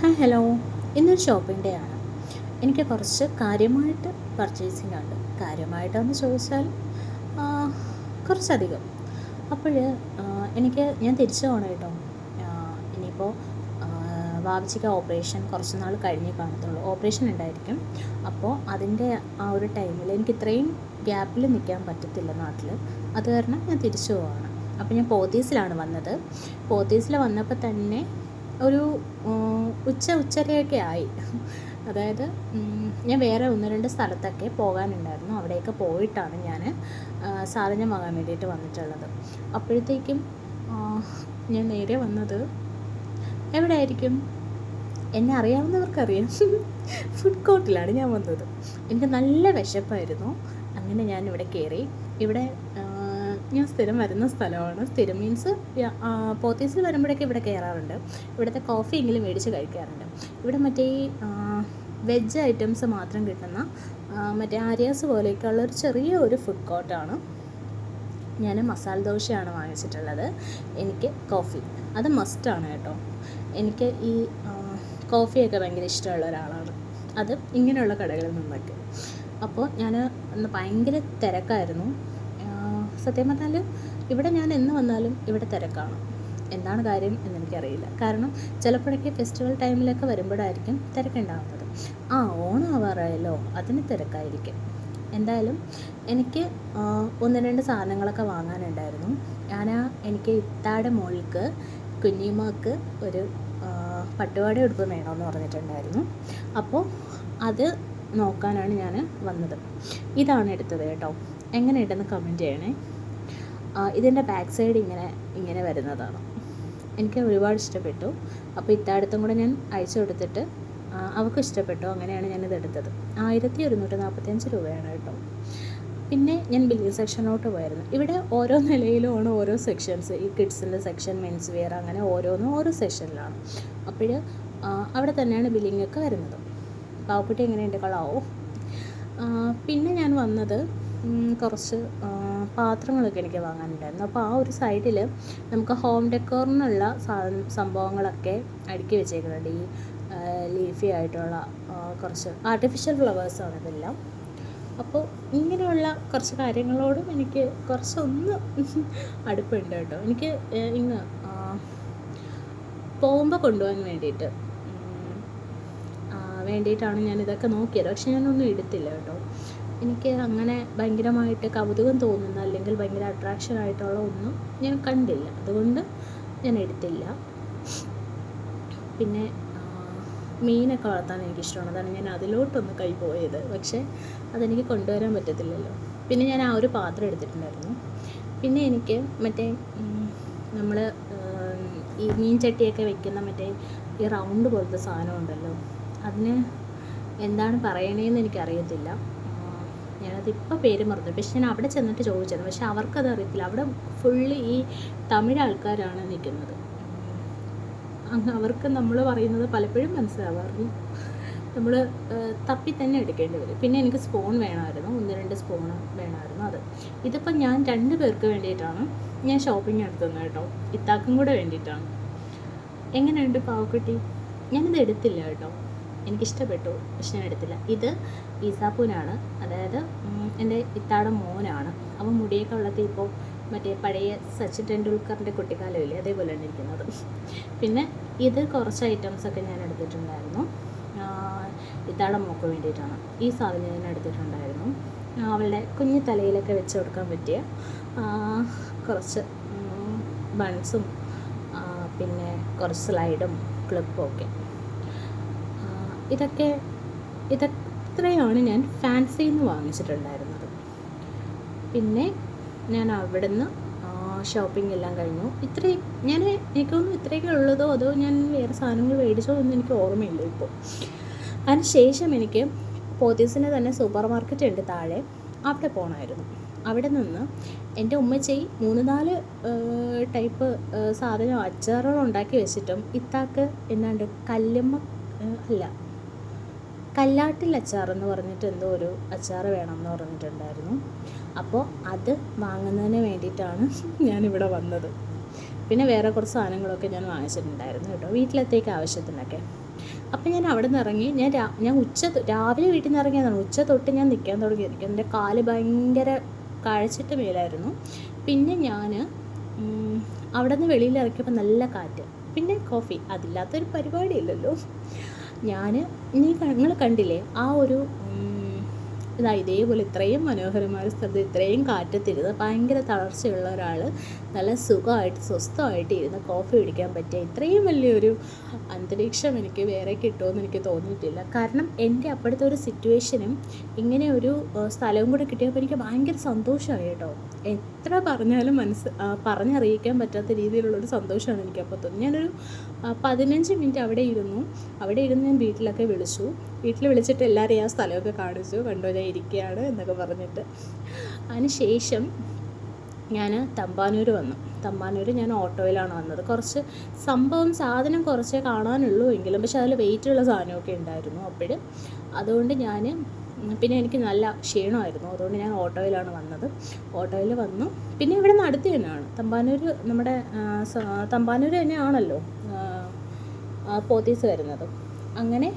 Hi hello. ഇന്നൊരു shopping day ആണ്. എനിക്ക് കുറച്ച് കാര്യമായിട്ട് പർച്ചേസിംഗ് ഉണ്ട്. കാര്യമായിട്ടെന്ന് ചോദിച്ചാൽ കുറച്ചധികം. അപ്പോൾ എനിക്ക് ഞാൻ തിരിച്ചു പോകണം കേട്ടോ. ഇനിയിപ്പോൾ വാവിച്ചിക്ക് ഓപ്പറേഷൻ കുറച്ച് നാൾ കഴിഞ്ഞേ കാണത്തുള്ളൂ. ഓപ്പറേഷൻ ഉണ്ടായിരിക്കും. അപ്പോൾ അതിന്റെ ആ ഒരു ടൈമിൽ എനിക്ക് ഇത്രയും ഗ്യാപ്പിൽ നിൽക്കാൻ പറ്റത്തില്ല നാട്ടിൽ അത് കാരണം ഞാൻ തിരിച്ചു പോവാണ്. അപ്പോൾ ഞാൻ പോത്തീസിലാണ് വന്നത്. പോത്തീസിൽ വന്നപ്പോൾ തന്നെ ഒരു ഉച്ച ഉച്ചരയൊക്കെ ആയി. അതായത് ഞാൻ വേറെ ഒന്ന് രണ്ട് സ്ഥലത്തൊക്കെ പോകാനുണ്ടായിരുന്നു. അവിടെയൊക്കെ പോയിട്ടാണ് ഞാൻ സാധനം വാങ്ങാൻ വേണ്ടിയിട്ട് വന്നിട്ടുള്ളത്. അപ്പോഴത്തേക്കും ഞാൻ നേരെ വന്നത് എവിടെ ആയിരിക്കും എന്നെ അറിയാവുന്നവർക്കറിയാം. ഫുഡ് കോർട്ടിലാണ് ഞാൻ വന്നത്. എനിക്ക് നല്ല വിശപ്പായിരുന്നു. അങ്ങനെ ഞാൻ ഇവിടെ കയറി ഇവിടെ ഞാൻ സ്ഥിരം വരുന്ന സ്ഥലമാണ്. സ്ഥിരം മീൻസ് പോത്തീസിൽ വരുമ്പോഴൊക്കെ ഇവിടെ കയറാറുണ്ട് ഇവിടുത്തെ കോഫി എങ്കിലും മേടിച്ച് കഴിക്കാറുണ്ട്. ഇവിടെ മറ്റേ ഈ വെജ് ഐറ്റംസ് മാത്രം കിട്ടുന്ന മറ്റേ ആര്യാസ് പോലെയൊക്കെയുള്ള ഒരു ചെറിയ ഒരു ഫുഡ് കോർട്ടാണ് ഞാൻ മസാല ദോശയാണ് വാങ്ങിച്ചിട്ടുള്ളത്. എനിക്ക് കോഫി അത് മസ്റ്റാണ് കേട്ടോ. എനിക്ക് ഈ കോഫിയൊക്കെ ഭയങ്കര ഇഷ്ടമുള്ള ഒരാളാണ്. അത് ഇങ്ങനെയുള്ള കടകളിൽ നിന്നൊക്കെ. അപ്പോൾ ഞാൻ ഭയങ്കര തിരക്കായിരുന്നു. സത്യം പറഞ്ഞാൽ ഇവിടെ ഞാൻ എന്ന് വന്നാലും ഇവിടെ തിരക്കാണ്. എന്താണ് കാര്യം എന്നെനിക്കറിയില്ല. കാരണം ചിലപ്പോഴൊക്കെ ഫെസ്റ്റിവൽ ടൈമിലൊക്കെ വരുമ്പോഴായിരിക്കും തിരക്കുണ്ടാകുന്നത് ആ ഓണം ആവാറായല്ലോ അതിന് തിരക്കായിരിക്കും. എന്തായാലും എനിക്ക് ഒന്ന് രണ്ട് സാധനങ്ങളൊക്കെ വാങ്ങാനുണ്ടായിരുന്നു. ഞാൻ എനിക്ക് ഇത്താടെ മോൾക്ക് കുഞ്ഞിമാക്ക് ഒരു പട്ടുപാടി ഉടുപ്പ് വേണമെന്ന് പറഞ്ഞിട്ടുണ്ടായിരുന്നു. അപ്പോൾ അത് നോക്കാനാണ് ഞാൻ വന്നത്. ഇതാണ് എടുത്തത് കേട്ടോ. എങ്ങനെ ഉണ്ടെന്ന് കമന്റ് ചെയ്യണേ. ഇതിന്റെ ബാക്ക് സൈഡ് ഇങ്ങനെ ഇങ്ങനെ വരുന്നതാണ്. എനിക്ക് ഒരുപാട് ഇഷ്ടപ്പെട്ടു. അപ്പോൾ ഇത്താടത്തും കൂടെ ഞാൻ അയച്ചു കൊടുത്തിട്ട് അവൾക്കും ഇഷ്ടപ്പെട്ടു. അങ്ങനെയാണ് ഞാനിത് എടുത്തത്. ആയിരത്തി ഒരുന്നൂറ്റി നാൽപ്പത്തഞ്ച് രൂപയാണ് കേട്ടോ. പിന്നെ ഞാൻ ബില്ലിംഗ് സെക്ഷനിലോട്ട് പോയായിരുന്നു ഇവിടെ ഓരോ നിലയിലുമാണ് ഓരോ സെക്ഷൻസ് ഈ കിഡ്സിന്റെ സെക്ഷൻ മെൻസ് വെയർ അങ്ങനെ ഓരോന്നും ഓരോ സെക്ഷനിലാണ് അപ്പോൾ അവിടെ തന്നെയാണ് ബില്ലിംഗ് ഒക്കെ വരുന്നത്. പാവക്കുട്ടി എങ്ങനെയുണ്ട്? കളാവോ പിന്നെ ഞാൻ വന്നത് കുറച്ച് പാത്രങ്ങളൊക്കെ എനിക്ക് വാങ്ങാനുണ്ടായിരുന്നു. അപ്പോൾ ആ ഒരു സൈഡിൽ നമുക്ക് ഹോം ഡെക്കോറിനുള്ള സംഭവങ്ങളൊക്കെ അടുക്കി വെച്ചേക്കുന്നുണ്ട്. ഈ ലീഫി ആയിട്ടുള്ള കുറച്ച് ആർട്ടിഫിഷ്യൽ ഫ്ലവേഴ്സാണ് ഇതെല്ലാം. അപ്പോൾ ഇങ്ങനെയുള്ള കുറച്ച് കാര്യങ്ങളോടും എനിക്ക് കുറച്ചൊന്ന് അടുപ്പുണ്ട് കേട്ടോ. എനിക്ക് ഇന്ന് ഇങ്ങ് പോകുമ്പോൾ കൊണ്ടുപോകാൻ വേണ്ടിയിട്ട് വേണ്ടിയിട്ടാണ് ഞാൻ ഇതൊക്കെ നോക്കിയത്. പക്ഷെ ഞാനൊന്നും എടുത്തില്ല കേട്ടോ. എനിക്ക് അങ്ങനെ ഭയങ്കരമായിട്ട് കൗതുകം തോന്നുന്ന അല്ലെങ്കിൽ ഭയങ്കര അട്രാക്ഷൻ ആയിട്ടുള്ള ഒന്നും ഞാൻ കണ്ടില്ല. അതുകൊണ്ട് ഞാൻ എടുത്തില്ല. പിന്നെ മീനൊക്കെ വളർത്താൻ എനിക്ക് ഇഷ്ടമാണ് അതാണ് ഞാൻ അതിലോട്ടൊന്ന് കൈ പോയത്. പക്ഷേ അതെനിക്ക് കൊണ്ടുവരാൻ പറ്റത്തില്ലല്ലോ. പിന്നെ ഞാൻ ആ ഒരു പാത്രം എടുത്തിട്ടുണ്ടായിരുന്നു. പിന്നെ എനിക്ക് മറ്റേ നമ്മൾ ഈ മീൻ ചട്ടിയൊക്കെ വെക്കുന്ന മറ്റേ ഈ റൗണ്ട് പോലത്തെ സാധനം ഉണ്ടല്ലോ. അതിന് എന്താണ് പറയണേന്ന് എനിക്കറിയത്തില്ല. ഞാനതിപ്പോൾ പേര് മറന്നു. പക്ഷെ ഞാൻ അവിടെ ചെന്നിട്ട് ചോദിച്ചത് പക്ഷെ അവർക്കത് അറിയത്തില്ല. അവിടെ ഫുള്ള് ഈ തമിഴ് ആൾക്കാരാണ് നിൽക്കുന്നത്. അങ്ങ് അവർക്ക് നമ്മൾ പറയുന്നത് പലപ്പോഴും മനസ്സിലാവാറില്ല നമ്മൾ തപ്പി തന്നെ എടുക്കേണ്ടി വരും. പിന്നെ എനിക്ക് സ്പൂൺ വേണമായിരുന്നു. ഒന്ന് രണ്ട് സ്പൂൺ വേണമായിരുന്നു അത്. ഇതിപ്പോൾ ഞാൻ രണ്ട് പേർക്ക് വേണ്ടിയിട്ടാണ് ഞാൻ ഷോപ്പിംഗ് നടത്തുന്നത് കേട്ടോ. ഇത്താക്കും കൂടെ വേണ്ടിയിട്ടാണ്. എങ്ങനെയുണ്ട് പാവക്കുട്ടി? ഞാനിത് എടുത്തില്ല കേട്ടോ. എനിക്കിഷ്ടപ്പെട്ടു പക്ഷെ ഞാൻ എടുത്തില്ല. ഇത് ഈസാപ്പൂനാണ്. അതായത് എന്റെ ഇത്താടെ മോനാണ്. അവൻ മുടിയൊക്കെ വളർത്തി ഇപ്പോൾ മറ്റേ പഴയ സച്ചിൻ ടെണ്ടുൽക്കറിന്റെ കുട്ടിക്കാലമില്ലേ തന്നെ ഇരിക്കുന്നത്. പിന്നെ ഇത് കുറച്ച് ഐറ്റംസൊക്കെ ഞാൻ എടുത്തിട്ടുണ്ടായിരുന്നു. ഇത്താടെ മോക്ക് വേണ്ടിയിട്ടാണ്. ഈ സാധനം ഞാൻ എടുത്തിട്ടുണ്ടായിരുന്നു. അവളുടെ കുഞ്ഞു തലയിലൊക്കെ വെച്ച് കൊടുക്കാൻ പറ്റിയ കുറച്ച് ബൺസും പിന്നെ കുറച്ച് സ്ലൈഡും ക്ലിപ്പും ഒക്കെ. ഇതൊക്കെ ഇതത്രയാണ് ഞാൻ ഫാൻസിയിൽ നിന്ന് വാങ്ങിച്ചിട്ടുണ്ടായിരുന്നത്. പിന്നെ ഞാൻ അവിടുന്ന് ഷോപ്പിംഗ് എല്ലാം കഴിഞ്ഞു. ഇത്രയും ഞാൻ എനിക്ക് തോന്നുന്നു ഇത്രയൊക്കെ ഉള്ളതോ അതോ ഞാൻ വേറെ സാധനങ്ങൾ മേടിച്ചോ എന്ന് എനിക്ക് ഓർമ്മയില്ല ഇപ്പോൾ. അതിന് ശേഷം എനിക്ക് പോത്തീസിന് തന്നെ സൂപ്പർ മാർക്കറ്റ് ഉണ്ട് താഴെ. അവിടെ പോകണമായിരുന്നു അവിടെ നിന്ന് എന്റെ ഉമ്മച്ചി മൂന്ന് നാല് ടൈപ്പ് സാധനം അച്ചാറുകൾ ഉണ്ടാക്കി വെച്ചിട്ടും ഇത്താക്ക് എന്നാണ്ട് കല്ലുമ്മ അല്ല കല്ലാട്ടിൽ അച്ചാർ എന്ന് പറഞ്ഞിട്ട് എന്തോ ഒരു അച്ചാർ വേണമെന്ന് പറഞ്ഞിട്ടുണ്ടായിരുന്നു. അപ്പോൾ അത് വാങ്ങുന്നതിന് വേണ്ടിയിട്ടാണ് ഞാനിവിടെ വന്നത്. പിന്നെ വേറെ കുറച്ച് സാധനങ്ങളൊക്കെ ഞാൻ വാങ്ങിച്ചിട്ടുണ്ടായിരുന്നു കേട്ടോ വീട്ടിലത്തേക്ക് ആവശ്യത്തിനൊക്കെ. അപ്പം ഞാൻ അവിടെ നിന്ന് ഇറങ്ങി ഞാൻ ഞാൻ ഉച്ച രാവിലെ വീട്ടിൽ നിന്ന് ഇറങ്ങിയതാണ്. ഉച്ച തൊട്ട് ഞാൻ നിൽക്കാൻ തുടങ്ങിയിരിക്കും എന്റെ കാൽ ഭയങ്കര കഴിച്ചിട്ട് മേലായിരുന്നു. പിന്നെ ഞാൻ അവിടെ നിന്ന് വെളിയിൽ ഇറക്കിയപ്പോൾ നല്ല കാറ്റ് പിന്നെ കോഫി അതില്ലാത്തൊരു പരിപാടിയില്ലല്ലോ. ഞാൻ നീ നിങ്ങൾ കണ്ടില്ലേ? ആ ഒരു ഇതാ ഇതേപോലെ ഇത്രയും മനോഹരമായ ഒരു സ്ഥലത്ത് ഇത്രയും കാറ്റത്തിരുന്ന് ഭയങ്കര തളർച്ചയുള്ള ഒരാൾ നല്ല സുഖമായിട്ട് സ്വസ്ഥമായിട്ട് ഇരുന്ന് കോഫി കുടിക്കാൻ പറ്റിയ ഇത്രയും വലിയൊരു അന്തരീക്ഷം എനിക്ക് വേറെ കിട്ടുമെന്ന് എനിക്ക് തോന്നിയിട്ടില്ല. കാരണം എന്റെ അപ്പോഴത്തെ ഒരു സിറ്റുവേഷനും ഇങ്ങനെ ഒരു സ്ഥലവും കൂടെ കിട്ടിയപ്പോൾ എനിക്ക് ഭയങ്കര സന്തോഷമായി കേട്ടോ. എത്ര പറഞ്ഞാലും മനസ്സ് പറഞ്ഞറിയിക്കാൻ പറ്റാത്ത രീതിയിലുള്ളൊരു സന്തോഷമാണ് എനിക്ക് അപ്പോൾ തോന്നുന്നത് ഞാനൊരു പതിനഞ്ച് മിനിറ്റ് അവിടെ ഇരുന്നു. അവിടെ ഇരുന്ന് ഞാൻ വീട്ടിലൊക്കെ വിളിച്ചു. വീട്ടിൽ വിളിച്ചിട്ട് എല്ലാവരെയും ആ സ്ഥലമൊക്കെ കാണിച്ചു. കണ്ടോ ഞാൻ ഇരിക്കുകയാണ് എന്നൊക്കെ പറഞ്ഞിട്ട്. അതിനുശേഷം ഞാൻ തമ്പാനൂർ വന്നു. തമ്പാനൂർ ഞാൻ ഓട്ടോയിലാണ് വന്നത്. കുറച്ച് സംഭവം സാധനം കുറച്ചേ കാണാനുള്ളൂ എങ്കിലും പക്ഷെ അതിൽ വെയിറ്റുള്ള സാധനമൊക്കെ ഉണ്ടായിരുന്നു അപ്പോൾ അതുകൊണ്ട് ഞാൻ പിന്നെ എനിക്ക് നല്ല ക്ഷീണമായിരുന്നു. അതുകൊണ്ട് ഞാൻ ഓട്ടോയിലാണ് വന്നത്. ഓട്ടോയിൽ വന്നു. പിന്നെ ഇവിടെ നിന്ന് അടുത്ത് തന്നെയാണ്. തമ്പാനൂർ നമ്മുടെ തമ്പാനൂർ തന്നെയാണല്ലോ പോത്തീസ് വരുന്നത്. അങ്ങനെ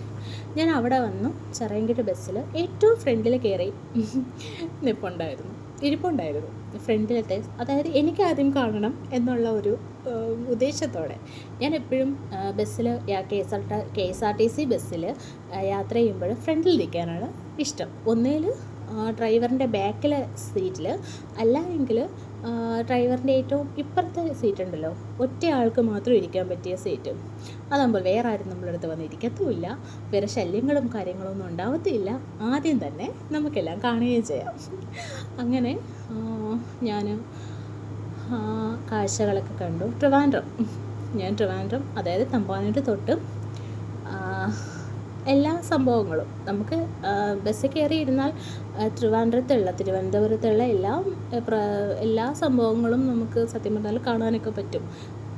ഞാൻ അവിടെ വന്നു ചെറിയങ്കിട്ട് ബസ്സിൽ ഏറ്റവും ഫ്രണ്ടിൽ കയറി നിപ്പുണ്ടായിരുന്നു ഇരിപ്പുണ്ടായിരുന്നു ഫ്രണ്ടിലത്തെ. അതായത് എനിക്ക് ആദ്യം കാണണം എന്നുള്ള ഒരു ഉദ്ദേശത്തോടെ ഞാൻ എപ്പോഴും ബസ്സിൽ K S R K S R T C ബസ്സിൽ യാത്ര ചെയ്യുമ്പോൾ ഫ്രണ്ടിൽ നിൽക്കാനാണ് ഇഷ്ടം. ഒന്നേൽ ഡ്രൈവറിന്റെ ബാക്കിലെ സീറ്റിൽ അല്ല എങ്കിൽ ഡ്രൈവറിന്റെ ഏറ്റവും ഇപ്പുറത്തെ സീറ്റ് ഉണ്ടല്ലോ ഒറ്റയാൾക്ക് മാത്രം ഇരിക്കാൻ പറ്റിയ സീറ്റ്. അതാകുമ്പോൾ വേറെ ആരും നമ്മളടുത്ത് വന്ന് ഇരിക്കത്തുമില്ല. വേറെ ശല്യങ്ങളും കാര്യങ്ങളൊന്നും ഉണ്ടാവത്തില്ല ആദ്യം തന്നെ നമുക്കെല്ലാം കാണുകയും ചെയ്യാം. അങ്ങനെ ഞാൻ കാഴ്ചകളൊക്കെ കണ്ടു. ട്രിവാൻഡ്രം. ഞാൻ ട്രിവാൻഡ്രം അതായത് തമ്പാനൂർ തൊട്ട് എല്ലാ സംഭവങ്ങളും. നമുക്ക് ബസ്സിൽ കയറി ഇരുന്നാൽ ആ, ട്രിവാൻഡ്രത്തുള്ള തിരുവനന്തപുരത്തുള്ള എല്ലാ എല്ലാ സംഭവങ്ങളും നമുക്ക് സത്യം പറഞ്ഞാൽ കാണാനൊക്കെ പറ്റും.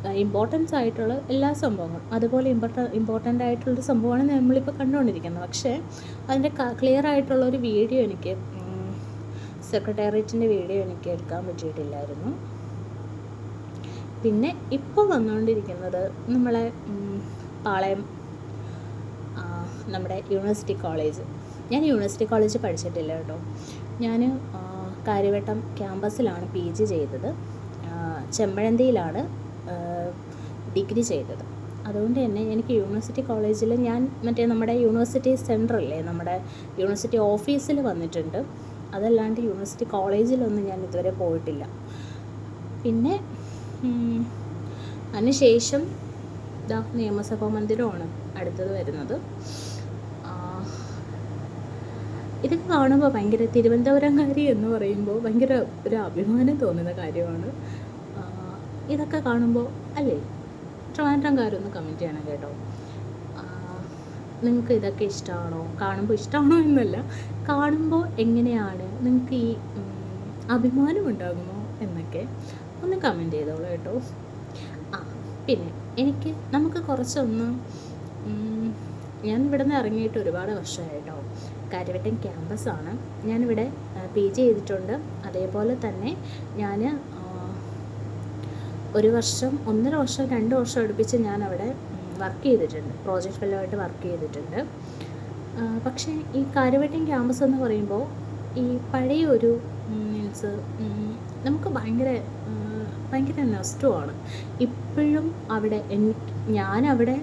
ഇമ്പോർട്ടൻസ് ആയിട്ടുള്ള എല്ലാ സംഭവങ്ങളും. അതുപോലെ ഇമ്പോർട്ട ഇമ്പോർട്ടന്റ് ആയിട്ടുള്ളൊരു സംഭവമാണ് നമ്മളിപ്പോൾ കണ്ടുകൊണ്ടിരിക്കുന്നത്. പക്ഷേ അതിന്റെ ക്ലിയർ ആയിട്ടുള്ള ഒരു വീഡിയോ എനിക്ക് സെക്രട്ടേറിയറ്റിന്റെ വീഡിയോ എനിക്ക് എടുക്കാൻ പറ്റിയിട്ടില്ലായിരുന്നു. പിന്നെ ഇപ്പോൾ വന്നുകൊണ്ടിരിക്കുന്നത് നമ്മളെ പാളയം നമ്മുടെ യൂണിവേഴ്സിറ്റി കോളേജ്. ഞാൻ യൂണിവേഴ്സിറ്റി കോളേജ് പഠിച്ചിട്ടില്ല കേട്ടോ. ഞാൻ കാര്യവട്ടം ക്യാമ്പസിലാണ് പി ജി ചെയ്തത്. ചെമ്മഴന്തിയിലാണ് ഡിഗ്രി ചെയ്തത്. അതുകൊണ്ട് തന്നെ എനിക്ക് യൂണിവേഴ്സിറ്റി കോളേജിൽ ഞാൻ മറ്റേ നമ്മുടെ യൂണിവേഴ്സിറ്റി സെന്ററല്ലേ നമ്മുടെ യൂണിവേഴ്സിറ്റി ഓഫീസിൽ വന്നിട്ടുണ്ട്. അതല്ലാണ്ട് യൂണിവേഴ്സിറ്റി കോളേജിലൊന്നും ഞാൻ ഇതുവരെ പോയിട്ടില്ല. പിന്നെ അതിനുശേഷം ഇതാ നിയമസഭാ മന്ദിരമാണ് അടുത്തത് വരുന്നത്. ഇതൊക്കെ കാണുമ്പോൾ ഭയങ്കര തിരുവനന്തപുരംകാരി എന്ന് പറയുമ്പോൾ ഭയങ്കര ഒരു അഭിമാനം തോന്നുന്ന കാര്യമാണ്. ഇതൊക്കെ കാണുമ്പോൾ അല്ലേ? ട്രിവാൻഡ്രംകാരൊന്ന് കമന്റ് ചെയ്യണം കേട്ടോ. നിങ്ങൾക്ക് ഇതൊക്കെ ഇഷ്ടമാണോ കാണുമ്പോൾ ഇഷ്ടമാണോ എന്നല്ല കാണുമ്പോൾ എങ്ങനെയാണ്? നിങ്ങൾക്ക് ഈ അഭിമാനം ഉണ്ടാകുമോ എന്നൊക്കെ ഒന്ന് കമന്റ് ചെയ്തോളൂ കേട്ടോ. ആ പിന്നെ എനിക്ക് നമുക്ക് കുറച്ചൊന്ന് ഞാൻ ഇവിടെ നിന്ന് ഇറങ്ങിയിട്ട് ഒരുപാട് വർഷമായിട്ടോ. കാര്യവട്ടം ക്യാമ്പസാണ് ഞാനിവിടെ പി ജി ചെയ്തിട്ടുണ്ട്. അതേപോലെ തന്നെ ഞാൻ ഒരു വർഷം ഒന്നര വർഷം രണ്ട് വർഷം അടുപ്പിച്ച് ഞാൻ അവിടെ വർക്ക് ചെയ്തിട്ടുണ്ട്. പ്രോജക്റ്റ് ഫെല്ലോ വർക്ക് ചെയ്തിട്ടുണ്ട്. പക്ഷേ ഈ കാര്യവട്ടം ക്യാമ്പസ് എന്ന് പറയുമ്പോൾ ഈ പഴയ ഒരു മീൻസ് നമുക്ക് ഭയങ്കര ഭയങ്കര നഷ്ടമാണ്. ഇപ്പോഴും അവിടെ എനിക്ക് ഞാനവിടെ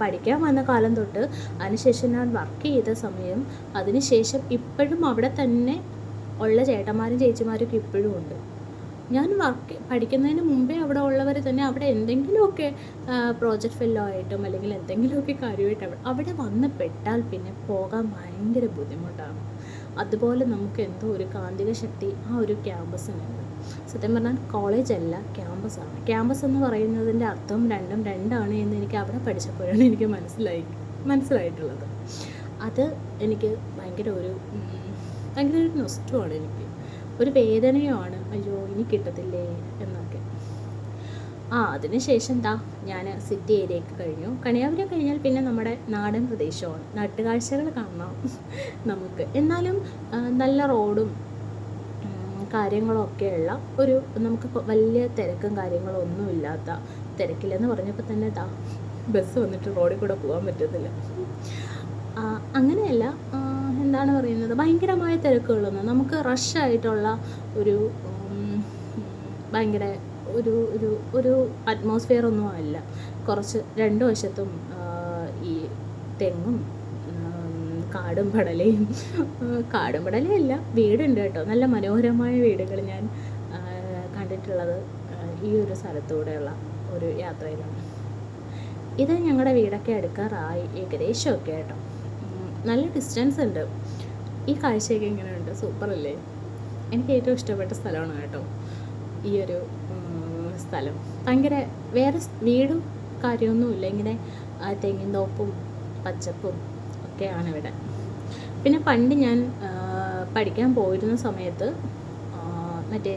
പഠിക്കാൻ വന്ന കാലം തൊട്ട് അതിനുശേഷം ഞാൻ വർക്ക് ചെയ്ത സമയം അതിനുശേഷം ഇപ്പോഴും അവിടെ തന്നെ ഉള്ള ചേട്ടന്മാരും ചേച്ചിമാരൊക്കെ ഇപ്പോഴും ഉണ്ട്. ഞാൻ വർക്ക് പഠിക്കുന്നതിന് മുമ്പേ അവിടെ ഉള്ളവർ തന്നെ അവിടെ എന്തെങ്കിലുമൊക്കെ പ്രോജക്റ്റ് ഫെല്ലോ ആയിട്ടും അല്ലെങ്കിൽ എന്തെങ്കിലുമൊക്കെ കാര്യമായിട്ട് അവിടെ അവിടെ വന്ന് പെട്ടാൽ പിന്നെ പോകാൻ ഭയങ്കര ബുദ്ധിമുട്ടാണ്. അതുപോലെ നമുക്ക് എന്തോ ഒരു കാന്തിക ശക്തി ആ ഒരു ക്യാമ്പസിനുണ്ട് സത്യം പറഞ്ഞാൽ കോളേജ് അല്ല ക്യാമ്പസാണ് ക്യാമ്പസ് എന്ന് പറയുന്നതിന്റെ അർത്ഥം രണ്ടും രണ്ടാണ് എന്ന് എനിക്ക് അവിടെ പഠിച്ചപ്പോഴാണ് എനിക്ക് മനസ്സിലായി മനസ്സിലായിട്ടുള്ളത്. അത് എനിക്ക് ഭയങ്കര ഒരു ഭയങ്കര ഒരു നഷ്ടമാണ് എനിക്ക്. ഒരു വേദനയുമാണ് അയ്യോ ഇനി കിട്ടത്തില്ലേ എന്നൊക്കെ. ആ അതിനുശേഷം എന്താ ഞാൻ സിറ്റി ഏരിയയ്ക്ക് കഴിഞ്ഞു. കണിയാപുരം കഴിഞ്ഞാൽ പിന്നെ നമ്മുടെ നാടൻ പ്രദേശമാണ്. നാട്ടുകാഴ്ചകൾ കാണണം നമുക്ക്. എന്നാലും നല്ല റോഡും കാര്യങ്ങളൊക്കെയുള്ള ഒരു നമുക്ക് വലിയ തിരക്കും കാര്യങ്ങളും ഒന്നും ഇല്ലാത്ത തിരക്കില്ലെന്ന് പറഞ്ഞപ്പോൾ തന്നെ ദാ ബസ് വന്നിട്ട് റോഡിൽ കൂടെ പോകാൻ പറ്റത്തില്ല. അങ്ങനെയല്ല എന്താണ് പറയുന്നത്? ഭയങ്കരമായ തിരക്കുകളൊന്നും നമുക്ക് റഷായിട്ടുള്ള ഒരു ഭയങ്കര ഒരു ഒരു ഒരു അറ്റ്മോസ്ഫിയർ ഒന്നും അല്ല. കുറച്ച് രണ്ട് വശത്തും ഈ തെങ്ങും കാടും പടലയും. കാടും പടലയല്ല വീടുണ്ട് കേട്ടോ. നല്ല മനോഹരമായ വീടുകൾ ഞാൻ കണ്ടിട്ടുള്ളത് ഈ ഒരു സ്ഥലത്തൂടെയുള്ള ഒരു യാത്രയിലാണ്. ഇത് ഞങ്ങളുടെ വീടൊക്കെ അടുക്കാറായി ഏകദേശമൊക്കെ കേട്ടോ. നല്ല ഡിസ്റ്റൻസ് ഉണ്ട്. ഈ കാഴ്ചയൊക്കെ ഇങ്ങനെയുണ്ട്. സൂപ്പർ അല്ലേ? എനിക്ക് ഏറ്റവും ഇഷ്ടപ്പെട്ട സ്ഥലമാണ് കേട്ടോ ഈ ഒരു സ്ഥലം. ഭയങ്കര വേറെ വീടും കാര്യമൊന്നുമില്ല. ഇങ്ങനെ തെങ്ങിൻ തോപ്പും പച്ചപ്പും ഒക്കെയാണ് ഇവിടെ. പിന്നെ പണ്ട് ഞാൻ പഠിക്കാൻ പോയിരുന്ന സമയത്ത് മറ്റേ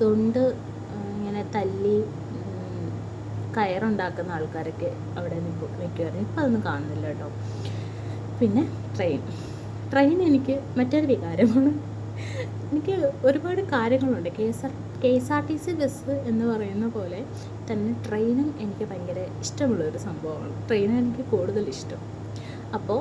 തൊണ്ട് ഇങ്ങനെ തല്ലി കയറുണ്ടാക്കുന്ന ആൾക്കാരൊക്കെ അവിടെ നിൽക്കും നിൽക്കുമായിരുന്നു ഇപ്പം അതൊന്നും കാണുന്നില്ല കേട്ടോ. പിന്നെ ട്രെയിൻ. ട്രെയിൻ എനിക്ക് മറ്റൊരു വികാരമാണ്. എനിക്ക് ഒരുപാട് കാര്യങ്ങളുണ്ട്. K S R K S R T C bus എന്ന് പറയുന്ന പോലെ തന്നെ ട്രെയിനും എനിക്ക് ഭയങ്കര ഇഷ്ടമുള്ളൊരു സംഭവമാണ്. ട്രെയിനാണ് എനിക്ക് കൂടുതൽ ഇഷ്ടം. അപ്പോൾ